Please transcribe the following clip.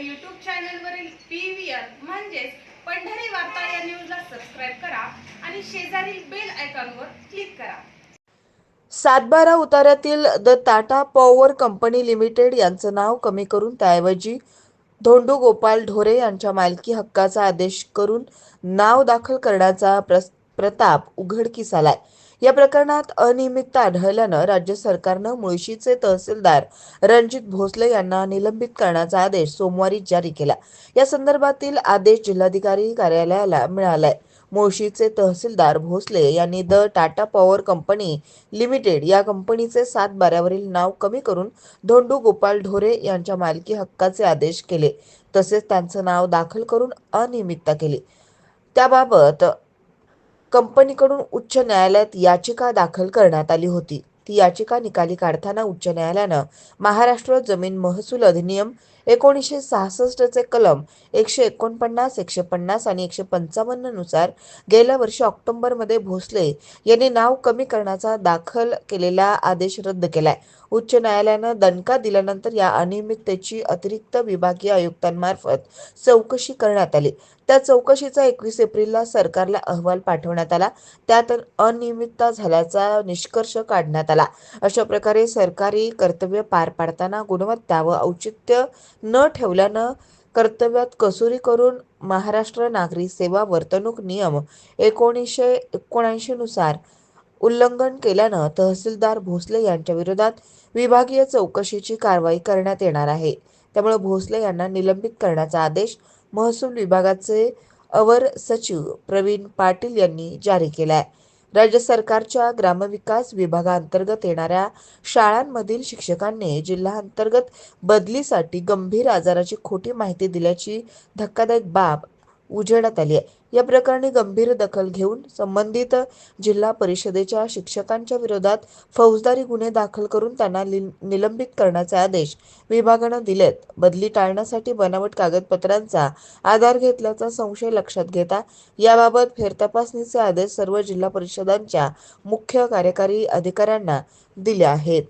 YouTube चॅनलवरील P V R म्हणजेच पंढरी वार्ता या न्यूजला सबस्क्राईब करा आणि शेजारील बेल आयकॉनवर क्लिक करा. सातबारा उतार्यातील the Tata Power Company Limited यांचं नाव कमी करून त्याऐवजी धोंडू गोपाल ढोरे यांच्या मालकी हक्काचा आदेश करून नाव दाखल करण्याचा प्रस्ताव प्रताप उघडकीस आलाय या प्रकरणात अनियमितता आढळल्यानं राज्य सरकारनं मुळशीचे तहसीलदार रणजित भोसले यांना निलंबित करण्याचा आदेश सोमवारी जारी केला. या संदर्भातील आदेश जिल्हाधिकारी कार्यालयाला मिळालाय. मुळशीचे तहसीलदार भोसले यांनी the Tata Power Company Limited या कंपनीचे सात बाऱ्यावरील नाव कमी करून धोंडू गोपाल ढोरे यांच्या मालकी हक्काचे आदेश केले. तसेच त्यांचं नाव दाखल करून अनियमितता केली. त्याबाबत कंपनीकडून उच्च न्यायालयात याचिका दाखल करण्यात आली होती. ती याचिका निकाली काढताना उच्च न्यायालयानं महाराष्ट्र जमीन महसूल अधिनियम एकोणीसशे सहासष्टचे कलम एकशे एकोणपन्नास एकशे पन्नास आणि एकशे पंचावन्ननुसार गेल्या वर्षी ऑक्टोबरमध्ये भोसले यांनी नाव कमी करण्याचा दाखल केलेला आदेश रद्द केलाय. उच्च न्यायालयानं दणका दिल्यानंतर या अनियमिततेची अतिरिक्त विभागीय आयुक्तांमार्फत चौकशी करण्यात आली. त्या चौकशीचा एकवीस एप्रिलला सरकारला अहवाल पाठवण्यात आला. त्यात अनियमितता झाल्याचा निष्कर्ष काढण्यात आला. अशा प्रकारे सरकारी कर्तव्य पार पाडताना गुणवत्ता व औचित्य न ठेवल्यानं कर्तव्यात कसुरी करून महाराष्ट्र नागरी सेवा वर्तणूक नियम एकोणीसशे एकोणऐंशी नुसार उल्लंघन केल्यानं तहसीलदार भोसले यांच्या विरोधात विभागीय चौकशीची कारवाई करण्यात येणार आहे. त्यामुळे भोसले यांना निलंबित करण्याचा आदेश महसूल विभागाचे अवर सचिव प्रवीण पाटील यांनी जारी केला आहे राज्य सरकारच्या ग्रामविकास विभागाअंतर्गत येणाऱ्या शाळांमधील शिक्षकांनी जिल्हाअंतर्गत बदलीसाठी गंभीर आजाराची खोटी माहिती दिल्याची धक्कादायक बाब उजेडात आली आहे. या प्रकरणी गंभीर दखल घेऊन संबंधित जिल्हा परिषदेच्या शिक्षकांच्या विरोधात फौजदारी गुन्हे दाखल करून त्यांना निलंबित करण्याचे आदेश विभागानं दिलेत. बदली टाळण्यासाठी बनावट कागदपत्रांचा आधार घेतल्याचा संशय लक्षात घेता याबाबत फेरतपासणीचे आदेश सर्व जिल्हा परिषदांच्या मुख्य कार्यकारी अधिकाऱ्यांना दिले आहेत.